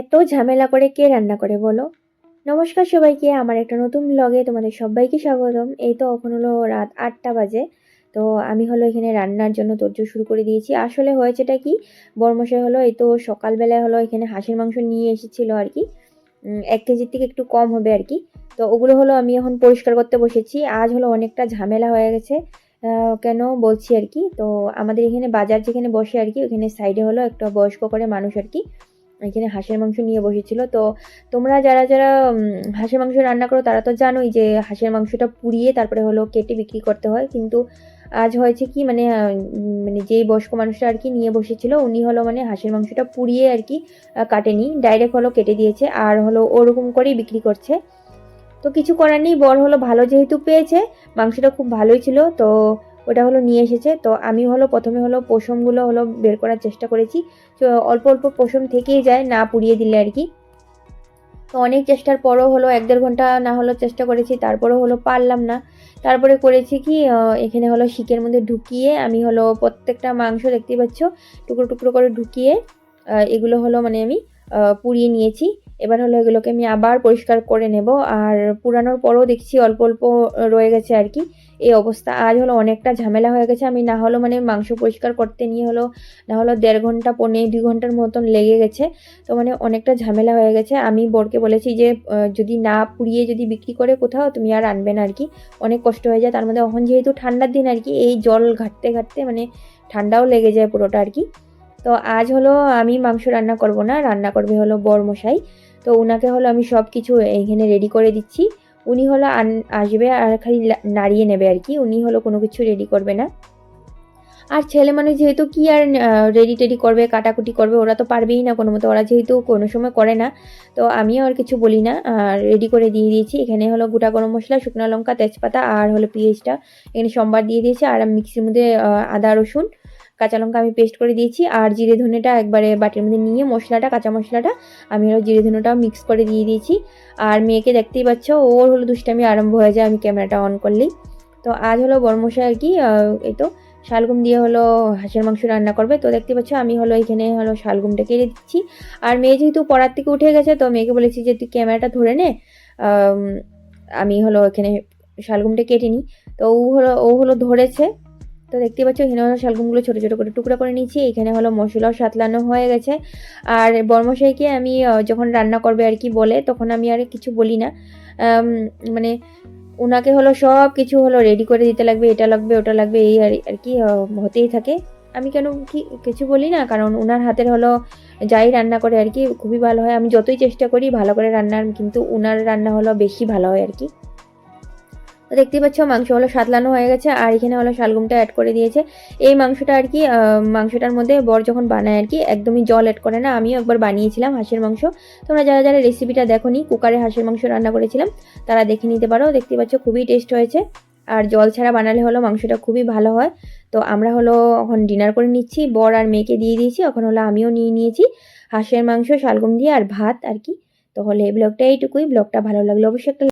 এত ঝামেলা করে কে রান্না করে বলো? নমস্কার সবাইকে, আমার একটা নতুন ব্লগে তোমাদের সবাইকে স্বাগতম। এই তো এখন হলো রাত আটটা বাজে। তো আমি হলো এখানে রান্নার জন্য তোরজোর শুরু করে দিয়েছি। আসলে হয়েছেটা কি? বর্মশাই হলো এই তো সকালবেলায় হলো এখানে হাঁসের মাংস নিয়ে এসেছিল আর কি। এক কেজির থেকে একটু কম হবে আর কি। তো ওগুলো হলো আমি এখন পরিষ্কার করতে বসেছি। আজ হলো অনেকটা ঝামেলা হয়ে গেছে কেন বলছি আর কি। তো আমাদের এখানে বাজার যেখানে বসে আর কি, ওখানে সাইডে হলো একটা বয়স্ক করে মানুষ আর কি। এখানে হাঁসের মাংস নিয়ে বসেছিল। তো তোমরা যারা যারা হাঁসের মাংস রান্না করো, তারা তো জানোই যে হাঁসের মাংসটা পুড়িয়ে তারপরে হলো কেটে বিক্রি করতে হয়। কিন্তু আজ হয়েছে কি মানে মানে যেই বয়স্ক মানুষটা আর কি নিয়ে বসেছিল, উনি হলো মানে হাঁসের মাংসটা পুড়িয়ে আর কি কাটেনি। ডাইরেক্ট হলো কেটে দিয়েছে আর হলো ওরকম করেই বিক্রি করছে। তো কিছু করার নেই, বর হলো ভালো যেহেতু পেয়েছে, মাংসটা খুব ভালোই ছিল। তো ওটা হলো নিয়ে এসেছে। তো আমি হলো প্রথমে হলো পশমগুলো হলো বের করার চেষ্টা করেছি। তো অল্প অল্প পশম থেকেই যায়, না পুড়িয়ে দিলে আর কি। তো অনেক চেষ্টার পরও হলো এক দেড় ঘণ্টা না হলো চেষ্টা করেছি, তারপরেও হলো পারলাম না। তারপরে করেছি কি এখানে হলো শিকের মধ্যে ঢুকিয়ে আমি হলো প্রত্যেকটা মাংস দেখতেই পাচ্ছ, টুকরো টুকরো করে ঢুকিয়ে এগুলো হলো মানে আমি পুড়িয়ে নিয়েছি। এবার হলো এগুলোকে আমি আবার পরিষ্কার করে নেব। আর পুরানোর পরও দেখছি অল্প অল্প রয়ে গেছে আর কি। এই অবস্থা। আজ হলো অনেকটা ঝামেলা হয়ে গেছে। আমি না হলো মানে মাংস পরিষ্কার করতে নিয়ে হলো, না হলো দেড় ঘণ্টা পনেরো দুই ঘণ্টার মতন লেগে গেছে। তো মানে অনেকটা ঝামেলা হয়ে গেছে। আমি বরকে বলেছি যে যদি না পুড়িয়ে যদি বিক্রি করে কোথাও, তুমি আর আনবে না আর কি। অনেক কষ্ট হয়ে যায়। তার মধ্যে এখন যেহেতু ঠান্ডার দিন আর কি, এই জল ঘাটতে ঘাটতে মানে ঠান্ডাও লেগে যায় পুরোটা আর কি। তো আজ হলো আমি মাংস রান্না করব না। রান্না করবে হলো বরমশাই। তো ওনাকে হলো আমি সব কিছু এইখানে রেডি করে দিচ্ছি। উনি হলো আসবে আর খালি নাড়িয়ে নেবে আর কি। উনি হলো কোনো কিছু রেডি করবে না। আর ছেলে মানুষ যেহেতু কি আর রেডি টেডি করবে, কাটাকুটি করবে, ওরা তো পারবেই না কোনো মতো। ওরা যেহেতু কোনো সময় করে না, তো আমিও আর কিছু বলি না। আর রেডি করে দিয়ে দিয়েছি। এখানে হলো গোটা গরম মশলা, শুকনো লঙ্কা, তেজপাতা আর হলো পেঁয়াজটা এখানে সোমবার দিয়ে দিয়েছি। আর মিক্সির মধ্যে আদা, রসুন কাঁচা লঙ্কা আমি পেস্ট করে দিয়েছি আর জিরে ধনেটা একবারে বাটির মধ্যে নিয়ে মশলাটা, কাঁচা মশলাটা আমি হলো জিরে ধনেটাও মিক্স করে দিয়ে দিয়েছি। আর মেয়েকে দেখতেই পাচ্ছ, ওর হলো দুষ্টামি আরম্ভ হয়ে যায়, আমি ক্যামেরাটা অন করলেই। তো আজ হলো বর্মশাই আর কি এই তো শালগুম দিয়ে হলো হাঁসের মাংস রান্না করবে। তো দেখতে পাচ্ছ, আমি হলো এখানে হলো শালগুমটা কেটে দিচ্ছি। আর মেয়ে যেহেতু পড়ার থেকে উঠে গেছে, তো মেয়েকে বলেছি যে তুই ক্যামেরাটা ধরে নে আমি হলো এখানে শালগুমটা কেটে নিই। তো ও হলো ও হলো ধরেছে তো দেখতে পাচ্ছ হলো শালগুমগুলো ছোটো ছোটো করে টুকরা করে নিয়েছি। এখানে হলো মশলাও সাতলানো হয়ে গেছে। আর বর্মশাইকে আমি যখন রান্না করবে আর কি বলে, তখন আমি আর কিছু বলি না। মানে ওনাকে হলো সব কিছু হলো রেডি করে দিতে লাগবে, এটা লাগবে, ওটা লাগবে, এই আর কি হতেই থাকে। আমি কেন কি, কিছু বলি না, কারণ ওনার হাতের হলো যাই রান্না করে আর কি, খুবই ভালো হয়। আমি যতই চেষ্টা করি ভালো করে রান্নার, কিন্তু ওনার রান্না হলো বেশি ভালো হয় আর কি। তো দেখতেই পাচ্ছ মাংস হলো সাতলানো হয়ে গেছে, আর এখানে হলো শালগুমটা অ্যাড করে দিয়েছে। এই মাংসটা আর কি মাংসটার মধ্যে বর যখন বানায় আর কি, একদমই জল অ্যাড করে না, আমিও একবার বানিয়েছিলাম হাঁসের মাংস। তোমরা যারা যারা রেসিপিটা দেখো নি কুকারে হাঁসের মাংস রান্না করেছিলাম, তারা দেখে নিতে পারো দেখতে পাচ্ছ খুবই টেস্ট হয়েছে। আর জল ছাড়া বানালে হলো মাংসটা খুবই ভালো হয়। তো আমরা হলো এখন ডিনার করে নিচ্ছি, বর আর মেয়েকে দিয়ে দিয়েছি, এখন হলো আমিও নিয়ে নিয়েছি হাঁসের মাংস, শালগম দিয়ে আর ভাত আর কি। তো হলে ব্লগটা এইটুকুই, ব্লগটা ভালো লাগলে অবশ্যই